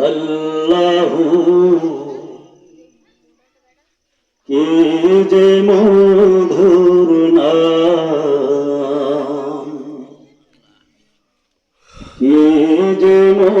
আল্লাহ। কে যে মধুর নাম কে যে মধুর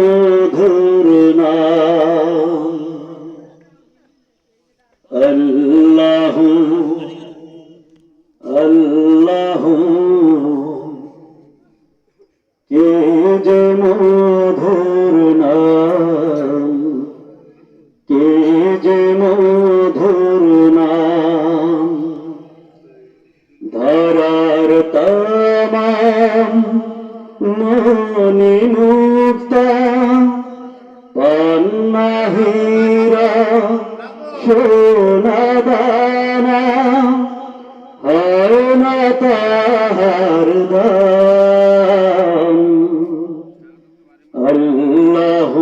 ধরার তামাম মনি মুক্তা পান্নাহীরা সোনা দানা হয় না তাহার দাম আল্লাহ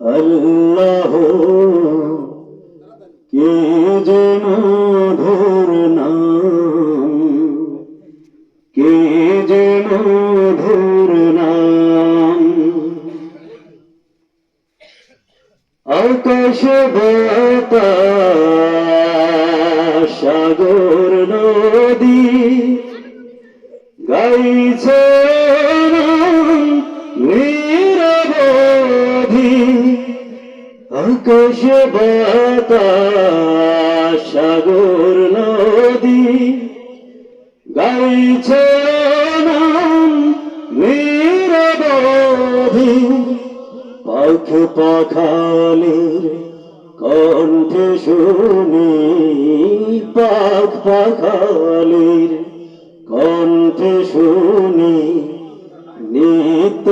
আল্লাহ কে যে মধুর আকাশ সাগর নদী গাইছে নিরবধি। আকাশ বাতাস পাখ পাখালের কণ্ঠ শুনি পাখ পাখালে কণ্ঠ শুনি নিত্য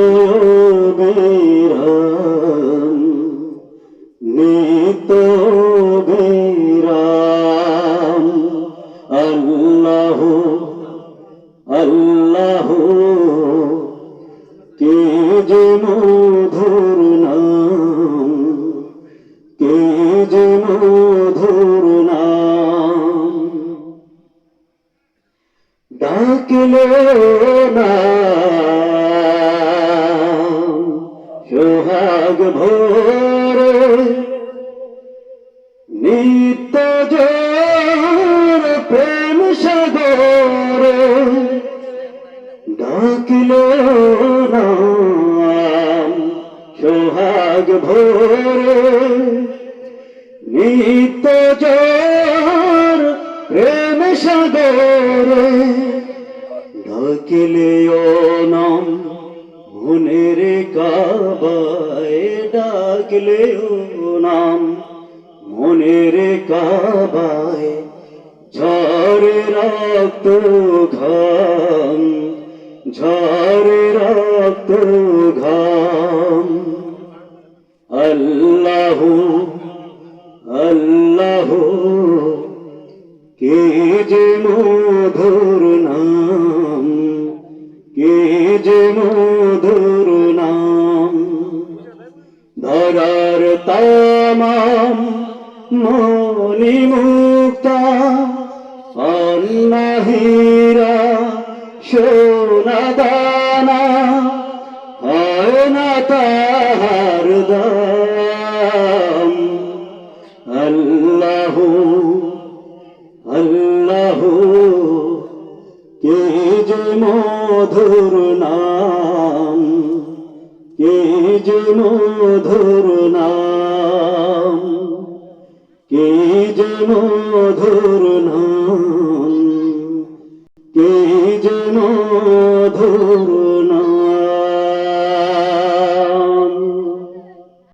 ডাকলে না। সোহাগ ভোরে নিত্য জোর প্রেম সাগরে ডাকিল নাম সোহাগ ভোরে নিত্য জোর সাগরে ডাকিলে নাম মনের কাবায় ডাকলে নাম মনের কাবায় ঝরে রক্ত ঘাম ঝরে রক্ত ঘাম। আল্লাহ যে মধুর নাম? কে যে মধুর নাম? ধরার তামাম মনি মুক্তা অন্নাহীরা সোনা দানা তাহার কে যে মধুর নাম, কে যে মধুর নাম, কে যে মধুর নাম, কে যে মধুর